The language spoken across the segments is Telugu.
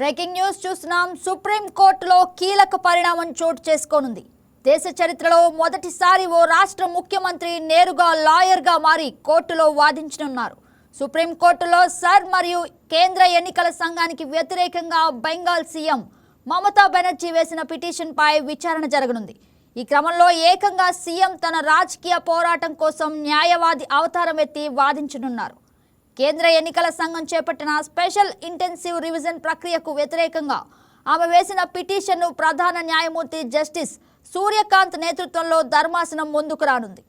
బ్రేకింగ్ న్యూస్ చూస్తున్నాం. సుప్రీం కోర్టులో కీలక పరిణామం చోటు చేసుకోనుంది. దేశ చరిత్రలో మొదటిసారి ఓ రాష్ట్ర ముఖ్యమంత్రి నేరుగా లాయర్గా మారి కోర్టులో వాదించనున్నారు. సుప్రీంకోర్టులో సర్ మరియు కేంద్ర ఎన్నికల సంఘానికి వ్యతిరేకంగా బెంగాల్ సీఎం మమతా బెనర్జీ వేసిన పిటిషన్పై విచారణ జరగనుంది. ఈ క్రమంలో ఏకంగా సీఎం తన రాజకీయ పోరాటం కోసం న్యాయవాది అవతారం ఎత్తి వాదించనున్నారు. కేంద్ర ఎన్నికల సంఘం చేపట్టిన స్పెషల్ ఇంటెన్సివ్ రివిజన్ ప్రక్రియకు వ్యతిరేకంగా ఆమె వేసిన పిటిషన్ను ప్రధాన న్యాయమూర్తి జస్టిస్ సూర్యకాంత్ నేతృత్వంలో ధర్మాసనం ముందుకు రానుంది.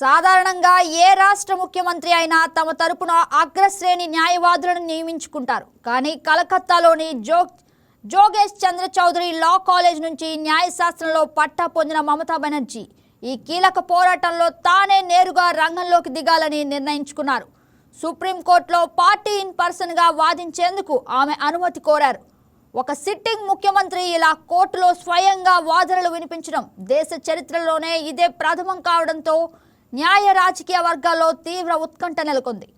సాధారణంగా ఏ రాష్ట్ర ముఖ్యమంత్రి అయినా తమ తరపున అగ్రశ్రేణి న్యాయవాదులను నియమించుకుంటారు. కానీ కలకత్తాలోని జో జోగేష్ చంద్ర చౌదరి లా కాలేజ్ నుంచి న్యాయశాస్త్రంలో పట్టా పొందిన మమతా బెనర్జీ ఈ కీలక పోరాటంలో తానే నేరుగా రంగంలోకి దిగాలని నిర్ణయించుకున్నారు. సుప్రీంకోర్టులో పార్టీ ఇన్ పర్సన్గా వాదించేందుకు ఆమె అనుమతి కోరారు. ఒక సిట్టింగ్ ముఖ్యమంత్రి ఇలా కోర్టులో స్వయంగా వాదనలు వినిపించడం దేశ చరిత్రలోనే ఇదే ప్రథమం కావడంతో న్యాయ రాజకీయ వర్గాల్లో తీవ్ర ఉత్కంఠ నెలకొంది.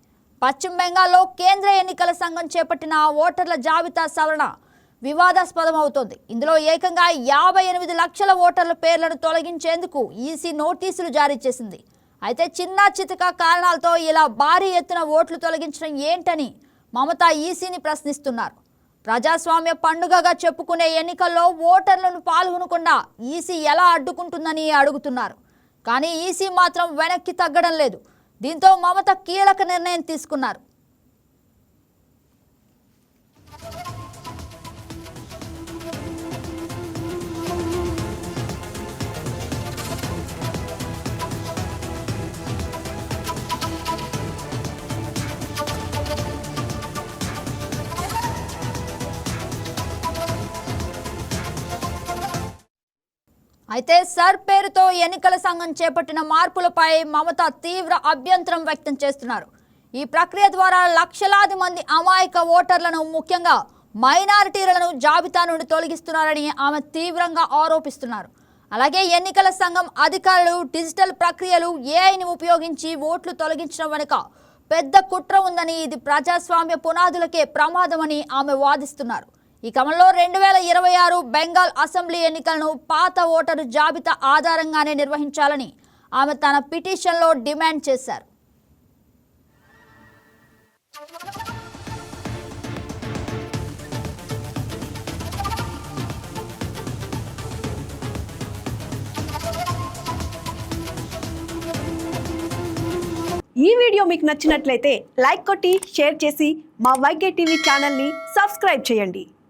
పశ్చిమ బెంగాల్లో కేంద్ర ఎన్నికల సంఘం చేపట్టిన ఓటర్ల జాబితా సవరణ వివాదాస్పదమవుతోంది. ఇందులో ఏకంగా యాభై ఎనిమిది లక్షల ఓటర్ల పేర్లను తొలగించేందుకు ఈసీ నోటీసులు జారీ చేసింది. అయితే చిన్న చితక కారణాలతో ఇలా భారీ ఎత్తున ఓట్లు తొలగించడం ఏంటని మమతా ఈసీని ప్రశ్నిస్తున్నారు. ప్రజాస్వామ్య పండుగగా చెప్పుకునే ఎన్నికల్లో ఓటర్లను పాల్గొనకుండా ఈసీ ఎలా అడ్డుకుంటుందని అడుగుతున్నారు. కానీ ఈసీ మాత్రం వెనక్కి తగ్గడం లేదు. దీంతో మమత కీలక నిర్ణయం తీసుకున్నారు. అయితే సర్ పేరుతో ఎన్నికల సంఘం చేపట్టిన మార్పులపై మమత తీవ్ర అభ్యంతరం వ్యక్తం చేస్తున్నారు. ఈ ప్రక్రియ ద్వారా లక్షలాది మంది అమాయక ఓటర్లను ముఖ్యంగా మైనారిటీలను జాబితా నుండి తొలగిస్తున్నారని ఆమె తీవ్రంగా ఆరోపిస్తున్నారు. అలాగే ఎన్నికల సంఘం అధికారులు డిజిటల్ ప్రక్రియలు ఏఐని ఉపయోగించి ఓట్లు తొలగించడం వెనుక పెద్ద కుట్ర ఉందని ఇది ప్రజాస్వామ్య పునాదులకే ప్రమాదమని ఆమె వాదిస్తున్నారు. ఈ క్రమంలో రెండు వేల ఇరవై ఆరు బెంగాల్ అసెంబ్లీ ఎన్నికలను పాత ఓటరు జాబితా ఆధారంగానే నిర్వహించాలని ఆమె తన పిటిషన్లో డిమాండ్ చేశారు. ఈ వీడియో మీకు నచ్చినట్లయితే లైక్ కొట్టి షేర్ చేసి మా వైకే టీవీ ఛానల్ని సబ్స్క్రైబ్ చేయండి.